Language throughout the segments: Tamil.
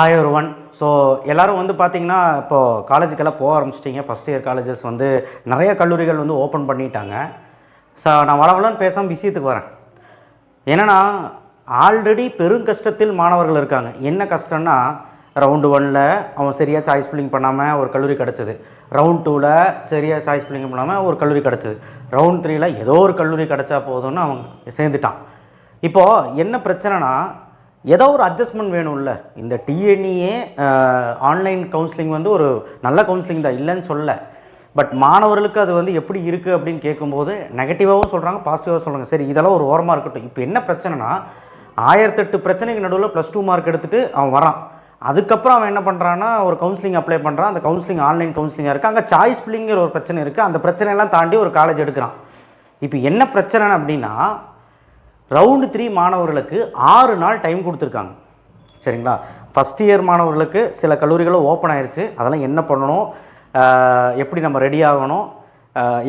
ஹாய் ஒருவன் ஸோ எல்லோரும் வந்து பார்த்தீங்கன்னா இப்போது காலேஜுக்கெல்லாம் போக ஆரம்பிச்சிட்டிங்க. ஃபஸ்ட் இயர் காலேஜஸ் வந்து நிறைய கல்லூரிகள் வந்து ஓப்பன் பண்ணிட்டாங்க. ஸோ நான் வளவலன்னு பேசாமல் விஷயத்துக்கு வரேன். என்னென்னா ஆல்ரெடி பெரும் கஷ்டத்தில் மாணவர்கள் இருக்காங்க. என்ன கஷ்டம்னா ரவுண்டு ஒனில் அவன் சரியாக சாய்ஸ் பில்லிங் பண்ணாமல் ஒரு கல்லூரி கிடச்சிது. ரவுண்ட் டூவில் சரியாக சாய்ஸ் பில்லிங் பண்ணாமல் ஒரு கல்லூரி கிடச்சிது. ரவுண்ட் த்ரீயில் ஏதோ ஒரு கல்லூரி கிடச்சா போதும்னு அவன் சேர்ந்துட்டான். இப்போது என்ன பிரச்சனைனா ஏதோ ஒரு அட்ஜஸ்ட்மெண்ட் வேணும்ல. இந்த டிஎன்இஏ ஆன்லைன் கவுன்சிலிங் வந்து ஒரு நல்ல கவுன்சிலிங் தான் இல்லைன்னு சொல்ல பட் மாணவர்களுக்கு அது வந்து எப்படி இருக்குது அப்படின்னு கேட்கும்போது நெகட்டிவாகவும் சொல்கிறாங்க பாசிட்டிவாகவும் சொல்கிறாங்க சரி இதெல்லாம் ஒரு ஓரமாக இருக்கட்டும். இப்போ என்ன பிரச்சனைனா ஆயிரத்தெட்டு பிரச்சனைக்கு நடுவில் ப்ளஸ் டூ மார்க் எடுத்துகிட்டு அவன் வரான். அதுக்கப்புறம் அவன் என்ன பண்ணுறான்னா ஒரு கவுன்சிலிங் அப்ளை பண்ணுறான் அந்த கவுன்சிலிங் ஆன்லைன் கவுன்சிலிங்காக இருக்குது அங்கே சாய்ஸ் ஃபில்லிங்கிற ஒரு பிரச்சனை இருக்குது அந்த பிரச்சனையெல்லாம் தாண்டி ஒரு காலேஜ் எடுக்கிறான். இப்போ என்ன பிரச்சனை அப்படின்னா ரவுண்டு த்ரீ மாணவர்களுக்கு ஆறு நாள் டைம் கொடுத்துருக்காங்க. சரிங்களா? ஃபஸ்ட் இயர் மாணவர்களுக்கு சில கல்லூரிகளும் ஓப்பன் ஆயிடுச்சு அதெல்லாம் என்ன பண்ணணும்? எப்படி நம்ம ரெடி ஆகணும்?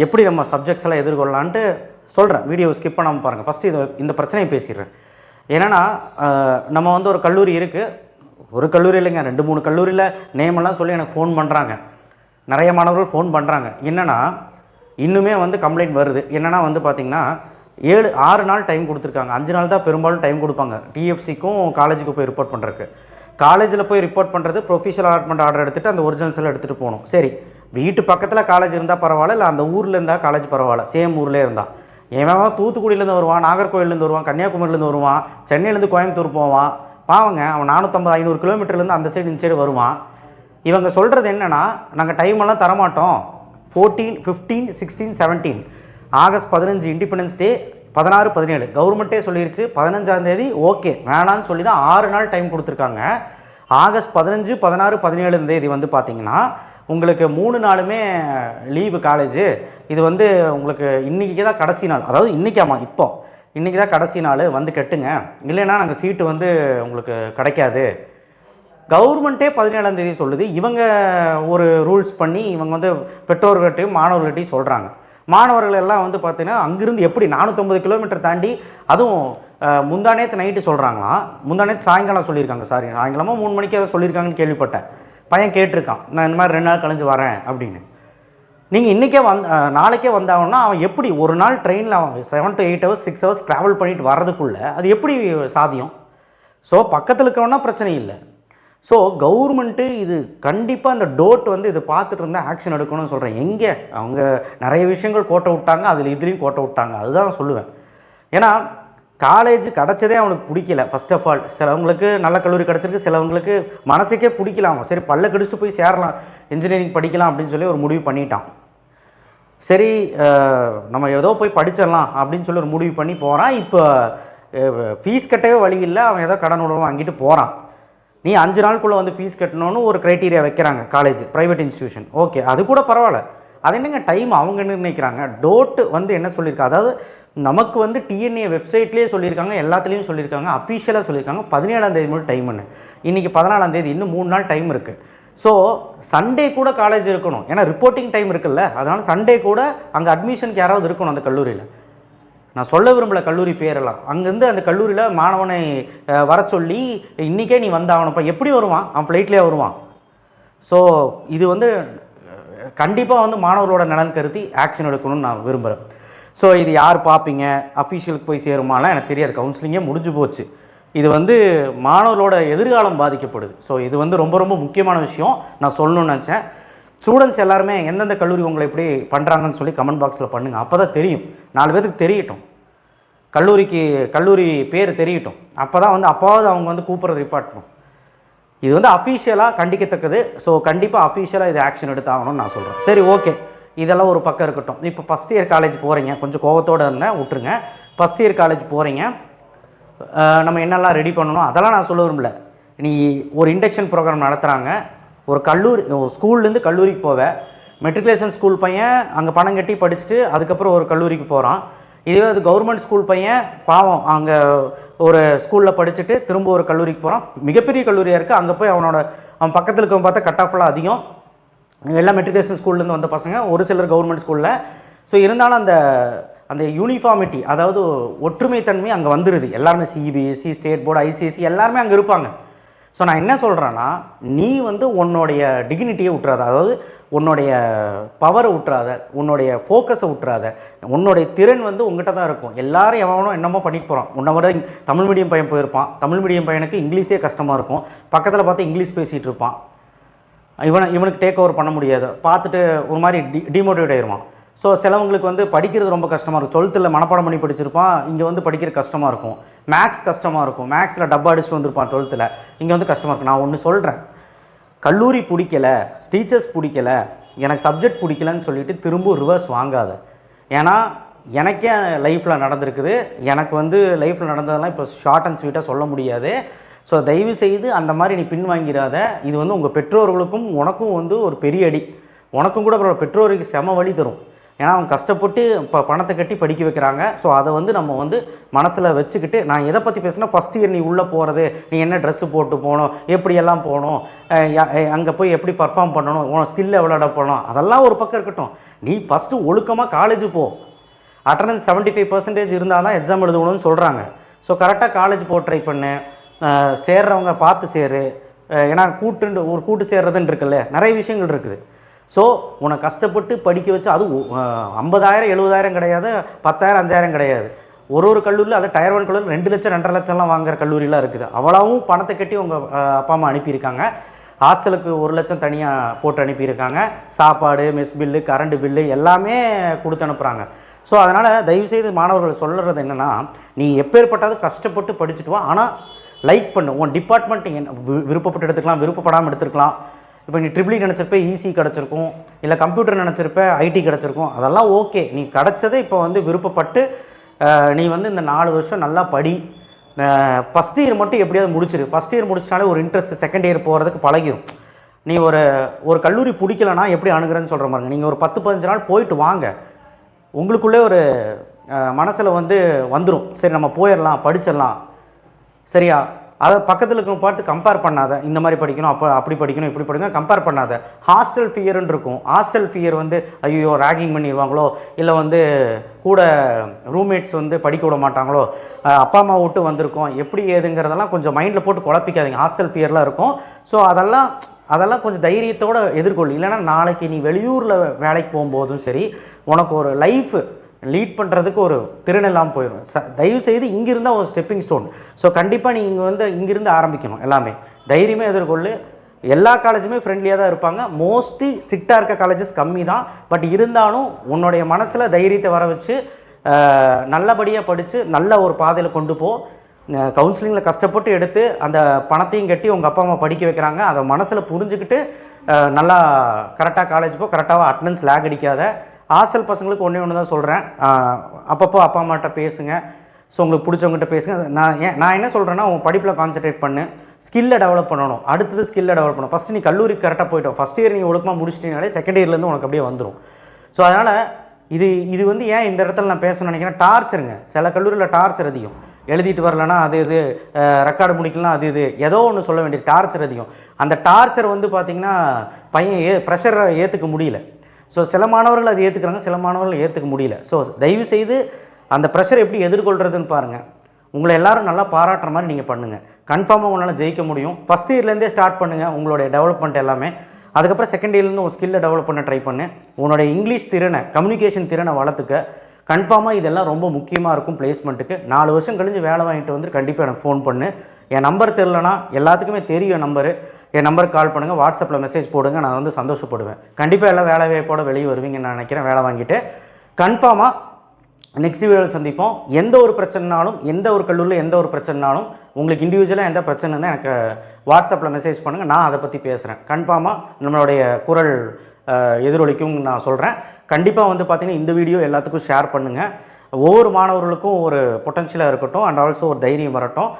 எப்படி நம்ம சப்ஜெக்ட்ஸ் எல்லாம் எதிர்கொள்ளலான்ட்டு சொல்கிறேன் வீடியோ ஸ்கிப் பண்ணாமல் பாருங்கள் ஃபஸ்ட்டு இது இந்த பிரச்சனையை பேசிடுறேன். ஏன்னா நம்ம வந்து ஒரு கல்லூரி இருக்குது ஒரு கல்லூரி இல்லைங்க. ரெண்டு மூணு கல்லூரியில் நேமெல்லாம் சொல்லி எனக்கு ஃபோன் பண்ணுறாங்க நிறைய மாணவர்கள் ஃபோன் பண்ணுறாங்க என்னென்னா இன்னுமே வந்து கம்ப்ளைண்ட் வருது. என்னென்னா வந்து பார்த்திங்கன்னா ஏழு ஆறு நாள் டைம் கொடுத்துருக்காங்க. அஞ்சு நாள் தான் பெரும்பாலும் டைம் கொடுப்பாங்க. டிஎஃப்சிக்கும் காலேஜுக்கு போய் ரிப்போர்ட் பண்ணுறக்கு காலேஜில் போய் ரிப்போர்ட் பண்ணுறது ப்ரொஃபஷனல் அலாட்மெண்ட் ஆர்டர் எடுத்துகிட்டு அந்த ஒரிஜினல்ஸ் எல்லாம் எடுத்துகிட்டு போகணும். சரி வீட்டு பக்கத்தில் காலேஜ் இருந்தால் பரவாயில்ல இல்லை அந்த ஊரில் இருந்தால் காலேஜ் பரவாயில்ல. சேம் ஊர்லேயே இருந்தால் ஏன் தூத்துக்குடியிலேருந்து வருவான் நாகர்கோவிலேருந்து வருவான் கன்னியாகுமரியிலேருந்து வருவான் சென்னையிலேருந்து கோயம்புத்தூர் போவான். பாவங்க அவன் நானூற்றம்பது ஐநூறு கிலோமீட்டர்லேருந்து அந்த சைடு இந்த சைடு வருவான். இவங்க சொல்கிறது என்னென்னா நாங்கள் டைம் எல்லாம் தரமாட்டோம். Fourteen fifteen sixteen seventeen August பதினஞ்சு இண்டிபெண்டன்ஸ் டே பதினாறு பதினேழு. கவர்மெண்ட்டே சொல்லிருச்சு பதினஞ்சாம் தேதி ஓகே வேணான்னு சொல்லி தான் ஆறு நாள் டைம் கொடுத்துருக்காங்க. ஆகஸ்ட் பதினஞ்சு பதினாறு பதினேழு தேதி வந்து பார்த்தீங்கன்னா உங்களுக்கு மூணு நாளுமே லீவு காலேஜு இது வந்து உங்களுக்கு இன்றைக்கி தான் கடைசி நாள். அதாவது இன்றைக்காமா இப்போ. இன்றைக்கி தான் கடைசி நாள் வந்து கெட்டுங்க. இல்லைன்னா நாங்கள் சீட்டு வந்து உங்களுக்கு கிடைக்காது. கவர்மெண்ட்டே பதினேழாம் தேதி சொல்லுது. இவங்க ஒரு ரூல்ஸ் பண்ணி இவங்க வந்து பெற்றோர்கள்ட்டையும் மாணவர்கள்ட்டையும் சொல்கிறாங்க மாணவர்கள் எல்லாம் வந்து பார்த்தீங்கன்னா அங்கிருந்து எப்படி நானூற்றம்பது கிலோமீட்டர் தாண்டி அதுவும் முந்தானேத்து நைட்டு சொல்கிறாங்களாம் முந்தானேத்து சாயங்காலம் சொல்லியிருக்காங்க. சாரி சாயங்காலமாக மூணு மணிக்கு அதை சொல்லியிருக்காங்கன்னு கேள்விப்பட்டேன். பையன் கேட்டிருக்கான் நான் இந்த மாதிரி ரெண்டு நாள் கழிஞ்சு வரேன் அப்படின்னு. நீங்கள் இன்றைக்கே வந் நாளைக்கே வந்தாங்கன்னா அவன் எப்படி ஒரு நாள் ட்ரெயினில் அவன் seven to eight hours six hours travel பண்ணிட்டு வர்றதுக்குள்ளே அது எப்படி சாதியம் ஸோ பக்கத்தில் இருக்கவனா பிரச்சனை இல்லை. ஸோ கவர்மெண்ட்டு இது கண்டிப்பாக அந்த டோட் வந்து இது பார்த்துட்டு இருந்தால் ஆக்ஷன் எடுக்கணும்னு சொல்கிறேன் எங்கே? அவங்க நிறைய விஷயங்கள் கோட்டை விட்டாங்க அதில் இதுலேயும் கோட்டை விட்டாங்க. அதுதான் நான் சொல்லுவேன். ஏன்னா காலேஜ் கிடச்சதே அவனுக்கு பிடிக்கல. ஃபஸ்ட் ஆஃப் ஆல் சிலவங்களுக்கு நல்ல கல்லூரி கிடச்சிருக்கு சிலவங்களுக்கு மனசுக்கே பிடிக்கல அவன். சரி பல்ல கடிச்சிட்டு போய் சேரலாம் இன்ஜினியரிங் படிக்கலாம் அப்படின்னு சொல்லி ஒரு முடிவு பண்ணிட்டான். சரி நம்ம ஏதோ போய் படிச்சிடலாம் அப்படின்னு சொல்லி ஒரு முடிவு பண்ணி போகிறான் இப்போ ஃபீஸ் கட்டவே வழி இல்லை. அவன் ஏதோ கடன் உணவு வாங்கிட்டு போகிறான் நீ அஞ்சு நாளுக்குள்ளே வந்து ஃபீஸ் கட்டணும்னு ஒரு க்ரைட்டீரியா வைக்கிறாங்க காலேஜ் ப்ரைவேட் இன்ஸ்டியூஷன் ஓகே அது கூட பரவாயில்ல. அது என்னங்க டைம் அவங்க நிர்ணயிக்கிறாங்க டோட்டு வந்து என்ன சொல்லியிருக்கா? அதாவது நமக்கு வந்து டிஎன்ஏ வெப்சைட்லேயே சொல்லியிருக்காங்க எல்லாத்துலேயும் சொல்லியிருக்காங்க அஃபீஷியலாக சொல்லியிருக்காங்க. பதினேழாம் தேதி மட்டும் டைம்னு இன்றைக்கி பதினாலாம் தேதி இன்னும் மூணு நாள் டைம் இருக்குது ஸோ சண்டே கூட காலேஜ் இருக்கணும். ஏன்னா ரிப்போர்ட்டிங் டைம் இருக்குல்ல. அதனால் சண்டே கூட அங்கே அட்மிஷனுக்கு யாராவது இருக்கணும் அந்த கல்லூரியில். நான் சொல்ல விரும்பல கல்லூரி பேரெல்லாம். அங்கேருந்து அந்த கல்லூரியில் மாணவனை வர சொல்லி இன்றைக்கே நீ வந்தாகணும்ப்பா. எப்படி வருவான்? அவன் ஃப்ளைட்லேயே வருவான். ஸோ இது வந்து கண்டிப்பாக வந்து மாணவர்களோட நலன் கருதி ஆக்ஷன் எடுக்கணும்னு நான் விரும்புகிறேன் ஸோ இது யார் பார்ப்பீங்க அஃபீஷியலுக்கு போய் சேருமாலாம் எனக்கு தெரியாது. கவுன்சிலிங்கே முடிஞ்சு போச்சு. இது வந்து மாணவர்களோட எதிர்காலம் பாதிக்கப்படுது. ஸோ இது வந்து ரொம்ப ரொம்ப முக்கியமான விஷயம். நான் சொல்லணும்னு நினச்சேன். ஸ்டூடெண்ட்ஸ் எல்லாருமே எந்தெந்த கல்லூரி உங்களை எப்படி பண்ணுறாங்கன்னு சொல்லி கமெண்ட் பாக்ஸில் பண்ணுங்கள் அப்போ தான் தெரியும். நாலு பேருக்கு தெரியட்டும். கல்லூரிக்கு கல்லூரி பேர் தெரியட்டும். அப்போ தான் வந்து அப்பாவது அவங்க வந்து கூப்பிட்றது நிப்பாட்டணும். இது வந்து அஃபீஷியலாக கண்டிக்கத்தக்கது. ஸோ கண்டிப்பாக அஃபீஷியலாக இது ஆக்ஷன் எடுத்தாகணும்னு நான் சொல்கிறேன் சரி ஓகே இதெல்லாம் ஒரு பக்கம் இருக்கட்டும். இப்போ ஃபஸ்ட் இயர் காலேஜ் போகிறீங்க கொஞ்சம் கோவத்தோடு இருந்தேன் விட்டுருங்க. ஃபஸ்ட் இயர் காலேஜ் போகிறீங்க நம்ம என்னெல்லாம் ரெடி பண்ணணும்? அதெல்லாம் நான் சொல்ல விரும்பல. நீ ஒரு இண்டக்ஷன் ப்ரோக்ராம் நடத்துகிறாங்க ஒரு கல்லூரி ஒரு ஸ்கூல்லேருந்து கல்லூரிக்கு போவேன் மெட்ரிகுலேஷன் ஸ்கூல் பையன் அங்கே பணம் கட்டி படிச்சுட்டு அதுக்கப்புறம் ஒரு கல்லூரிக்கு போகிறான் இதுவே அது கவர்மெண்ட் ஸ்கூல் பையன் பாவம் அங்கே ஒரு ஸ்கூலில் படிச்சுட்டு திரும்ப ஒரு கல்லூரிக்கு போகிறான் மிகப்பெரிய கல்லூரியாக இருக்குது அங்கே போய் அவனோட அவன் பக்கத்தில் இருக்கவன் பார்த்தா கட் ஆஃப்லாம் அதிகம். எல்லா மெட்ரிகுலேஷன் ஸ்கூல்லேருந்து வந்த பசங்க ஒரு சிலர் கவர்மெண்ட் ஸ்கூலில் ஸோ இருந்தாலும் அந்த அந்த யூனிஃபார்மிட்டி அதாவது ஒற்றுமை தன்மை அங்கே வந்துடுது எல்லாருமே சிபிஎஸ்சி ஸ்டேட் போர்டு ஐசிஎஸ்சி எல்லாருமே அங்கே இருப்பாங்க. ஸோ நான் என்ன சொல்கிறேன்னா நீ வந்து உன்னுடைய டிக்னிட்டியை விட்டுறாத அதாவது உன்னுடைய பவரை விட்டுறாத உன்னுடைய ஃபோக்கஸை விட்டுறாத உன்னுடைய திறன் வந்து உங்ககிட்ட தான் இருக்கும். எல்லாரும் எவனோ என்னமோ பண்ணிட்டு போகிறான் உன்னை விட தமிழ் மீடியம் பையன் போயிருப்பான். தமிழ் மீடியம் பையனுக்கு இங்கிலீஷே கஷ்டமாக இருக்கும். பக்கத்தில் பார்த்து இங்கிலீஷ் பேசிகிட்டு இருப்பான். இவனை இவனுக்கு டேக் ஓவர் பண்ண முடியாது. பார்த்துட்டு ஒரு மாதிரி டி டிமோட்டிவேட் ஆயிடுவான் ஸோ சிலவங்களுக்கு வந்து படிக்கிறது ரொம்ப கஷ்டமாக இருக்கும். டுவெல்த்தில் மனப்பாடம் பண்ணி படிச்சிருப்பான். இங்கே வந்து படிக்கிற கஷ்டமாக இருக்கும். மேக்ஸ் கஷ்டமாக இருக்கும். மேக்ஸில் டப்பா அடிச்சுட்டு வந்திருப்பான் டுவெல்த்தில் இங்கே வந்து கஷ்டமாக இருக்கும். நான் ஒன்று சொல்கிறேன் கல்லூரி பிடிக்கல டீச்சர்ஸ் பிடிக்கல எனக்கு சப்ஜெக்ட் பிடிக்கலன்னு சொல்லிட்டு திரும்ப ரிவர்ஸ் வாங்காத. ஏன்னா எனக்கே லைஃப்பில் நடந்திருக்குது. எனக்கு வந்து லைஃப்பில் நடந்ததெல்லாம் இப்போ ஷார்ட் அண்ட் ஸ்வீட்டாக சொல்ல முடியாது. ஸோ தயவு செய்து அந்த மாதிரி நீ பின் வாங்கிறாத இது வந்து உங்கள் பெற்றோர்களுக்கும் உனக்கும் வந்து ஒரு பெரிய அடி. உனக்கும் கூட அப்புறம் பெற்றோருக்கு செம வழி தரும். ஏன்னா அவங்க கஷ்டப்பட்டு இப்போ பணத்தை கட்டி படிக்க வைக்கிறாங்க. ஸோ அதை வந்து நம்ம வந்து மனசில் வச்சுக்கிட்டு நான் எதை பற்றி பேசுனா ஃபஸ்ட் இயர் நீ உள்ளே போகிறது நீ என்ன ட்ரெஸ்ஸு போட்டு போகணும் எப்படியெல்லாம் போகணும் அங்கே போய் எப்படி பர்ஃபார்ம் பண்ணணும் உன் ஸ்கில்லை எவ்வளோ டெவலப் பண்ணணும் அதெல்லாம் ஒரு பக்கம் இருக்கட்டும். நீ ஃபஸ்ட்டு ஒழுக்கமாக காலேஜ் போ. அட்டண்டன்ஸ் செவன்ட்டி ஃபைவ் பர்சன்டேஜ் இருந்தால் தான் எக்ஸாம் எழுதணும்னு சொல்கிறாங்க ஸோ கரெக்டாக காலேஜ் போ ட்ரை பண்ணு. சேர்றவங்க பார்த்து சேரு. ஏன்னா கூட்டு ஒரு கூட்டு சேர்றதுன்னு இருக்குல்ல நிறைய விஷயங்கள் இருக்குது. ஸோ உன்னை கஷ்டப்பட்டு படிக்க வச்சு அது ஐம்பதாயிரம் எழுபதாயிரம் கிடையாது பத்தாயிரம் அஞ்சாயிரம் கிடையாது. ஒரு ஒரு கல்லூரியில் அது டயர் ஒன் கல்லூரி ரெண்டு லட்சம் ரெண்டரை லட்சம்லாம் வாங்குற கல்லூரியெலாம் இருக்குது. அவ்வளவும் பணத்தை கட்டி உங்கள் அப்பா அம்மா அனுப்பியிருக்காங்க. ஹாஸ்டலுக்கு ஒரு லட்சம் தனியாக போட்டு அனுப்பியிருக்காங்க. சாப்பாடு மிஸ் பில்லு கரண்ட் பில்லு எல்லாமே கொடுத்து அனுப்புகிறாங்க ஸோ அதனால் தயவுசெய்து மாணவர்கள் சொல்கிறது என்னென்னா நீ எப்பேற்பட்டாவது கஷ்டப்பட்டு படிச்சுட்டு வா. ஆனால் லைக் பண்ணு. உன் டிபார்ட்மெண்ட் என்ன வி- விருப்பப்பட்டு எடுத்துக்கலாம் விருப்பப்படாமல் எடுத்துருக்கலாம். இப்போ நீ e ட்ரிபிளி நினச்சிருப்ப ஈஸி கிடச்சிருக்கும் இல்லை கம்ப்யூட்டர் நினச்சிருப்ப ஐடி கிடச்சிருக்கும் அதெல்லாம் ஓகே நீ கிடச்சதை இப்போ வந்து விருப்பப்பட்டு நீ வந்து இந்த நாலு வருஷம் நல்லா படி. ஃபஸ்ட் இயர் மட்டும் எப்படியாவது முடிச்சிரு. ஃபஸ்ட் இயர் முடிச்சினாலே ஒரு இன்ட்ரெஸ்ட் செகண்ட் இயர் போகிறதுக்கு பழகிரும். நீ ஒரு ஒரு கல்லூரி பிடிக்கலனா எப்படி அணுகிறேன்னு சொல்கிற மாதிரி நீங்கள் ஒரு பத்து பதினஞ்சு நாள் போயிட்டு வாங்க. உங்களுக்குள்ளே ஒரு மனசில் வந்து வந்துடும் சரி நம்ம போயிடலாம் படிச்சிடலாம். சரியா? அதை பக்கத்தில் இருக்கிற பார்த்து கம்பேர் பண்ணாத. இந்த மாதிரி படிக்கணும் அப்போ அப்படி படிக்கணும் இப்படி படிக்கணும் கம்பேர் பண்ணாத. ஹாஸ்டல் ஃபியர்னு இருக்கும். ஹாஸ்டல் ஃபியர் வந்து ஐயோ ரேகிங் பண்ணிடுவாங்களோ? இல்லை வந்து கூட ரூம்மேட்ஸ் வந்து படிக்க விட மாட்டாங்களோ? அப்பா அம்மா விட்டு வந்திருக்கோம். எப்படி ஏதுங்கிறதெல்லாம் கொஞ்சம் மைண்டில் போட்டு குழப்பிக்காதீங்க. ஹாஸ்டல் ஃபியர்லாம் இருக்கும். ஸோ அதெல்லாம் அதெல்லாம் கொஞ்சம் தைரியத்தோடு எதிர்கொள்ளு இல்லைன்னா நாளைக்கு நீ வெளியூரில் வேலைக்கு போகும்போதும் சரி உனக்கு ஒரு லைஃப் லீட் பண்ணுறதுக்கு ஒரு திறன் இல்லாமல் போயிடும். ச தயவு செய்து இங்கிருந்தா ஒரு ஸ்டெப்பிங் ஸ்டோன் ஸோ கண்டிப்பாக நீங்கள் வந்து இங்கிருந்து ஆரம்பிக்கணும் எல்லாமே. தைரியமே எதிர்கொள்ளு. எல்லா காலேஜுமே ஃப்ரெண்ட்லியாக தான் இருப்பாங்க. மோஸ்ட்லி ஸ்ட்ரிக்டாக இருக்க காலேஜஸ் கம்மி தான். பட் இருந்தாலும் உன்னுடைய மனசில் தைரியத்தை வர வச்சு நல்லபடியாக படித்து நல்ல ஒரு பாதையில் கொண்டு போ. கவுன்சிலிங்கில் கஷ்டப்பட்டு எடுத்து அந்த பணத்தையும் கட்டி உங்கள் அப்பா அம்மா படிக்க வைக்கிறாங்க. அதை மனசில் புரிஞ்சுக்கிட்டு நல்லா கரெக்டாக காலேஜ் போ. கரெக்டாக அட்டண்டன்ஸ் லேக் அடிக்காத. ஹாஸ்டல் பசங்களுக்கு ஒன்றே ஒன்று தான் சொல்கிறேன் அப்பப்போ அப்பா அம்மாட்ட பேசுங்க. ஸோ உங்களுக்கு பிடிச்சவங்ககிட்ட பேசுங்க. நான் ஏன் நான் என்ன சொல்கிறேன்னா உன் படிப்பில் கான்சன்ட்ரேட் பண்ணு. ஸ்கில்லை டெவலப் பண்ணணும். அடுத்தது ஸ்கில்லை டெவலப் பண்ணணும். ஃபஸ்ட்டு நீ கல்லூரி கரெக்டாக போயிட்டோம் ஃபஸ்ட் இயர் நீ ஒழுக்கமாக முடிச்சிட்டீங்கனாலே செகண்ட் இயர்லேருந்து உனக்கு அப்படியே வந்துடும் ஸோ அதனால் இது இது வந்து ஏன் இந்த இடத்துல நான் பேசணும்னு நினைக்கிறேன் டார்ச்சருங்க சில கல்லூரியில் டார்ச்சர் அதிகம். எழுதிட்டு வரலனா அது இது ரெக்கார்டு முடிக்கலாம் அது இது. ஏதோ ஒன்று சொல்ல வேண்டிய டார்ச்சர் அதிகம். அந்த டார்ச்சர் வந்து பார்த்திங்கன்னா பையன் ஏ ப்ரெஷரை ஏற்றுக்க முடியல. ஸோ சில மாணவர்கள் அது ஏற்றுக்கிறாங்க சில மாணவர்கள் ஏற்றுக்க முடியல. ஸோ தயவு செய்து அந்த ப்ரெஷர் எப்படி எதிர்கொள்கிறதுன்னு பாருங்கள் உங்களை எல்லோரும் நல்லா பாராட்டுற மாதிரி நீங்கள் பண்ணுங்கள் கன்ஃபார்மாக உங்களால் ஜெயிக்க முடியும். ஃபஸ்ட் இயர்லேருந்தே ஸ்டார்ட் பண்ணுங்கள் உங்களுடைய டெவலப்மெண்ட் எல்லாமே. அதுக்கப்புறம் செகண்ட் இயர்லேருந்து ஒரு ஸ்கில்லை டெவலப் பண்ண ட்ரை பண்ணு. உன்னோட இங்கிலீஷ் திறனை கம்யூனிகேஷன் திறனை வளர்த்துக்க. கன்ஃபார்மாக இதெல்லாம் ரொம்ப முக்கியமாக இருக்கும் பிளேஸ்மெண்ட்டுக்கு நாலு வருஷம் கழிஞ்சு வேலை வாங்கிட்டு வந்து கண்டிப்பாக எனக்கு ஃபோன் பண்ணு. என் நம்பர் தெரிலனா எல்லாத்துக்குமே தெரியும் நம்பரு என் நம்பருக்கு கால் பண்ணுங்கள் வாட்ஸ்அப்பில் மெசேஜ் போடுங்க நான் வந்து சந்தோஷப்படுவேன். கண்டிப்பாக எல்லாம் வேலை வாய்ப்போட வெளியே வருவீங்கன்னு நான் நினைக்கிறேன் வேலை வாங்கிட்டு. கன்ஃபார்மாக நெக்ஸ்ட் வீடியோவில் சந்திப்போம். எந்த ஒரு பிரச்சனைனாலும் எந்த ஒரு கல்லூரியில் எந்த ஒரு பிரச்சனைனாலும் உங்களுக்கு இண்டிவிஜுவலாக எந்த பிரச்சனை எனக்கு வாட்ஸ்அப்பில் மெசேஜ் பண்ணுங்கள் நான் அதை பற்றி பேசுகிறேன் கன்ஃபார்மாக நம்மளுடைய குரல் எதிரொலிக்கும் நான் சொல்கிறேன் கண்டிப்பாக வந்து பார்த்திங்கன்னா இந்த வீடியோ எல்லாத்துக்கும் ஷேர் பண்ணுங்கள் ஒவ்வொரு மாணவர்களுக்கும் ஒரு பொட்டன்ஷியலாக இருக்கட்டும் அண்ட் ஆல்சோ ஒரு தைரியம் வரட்டும்.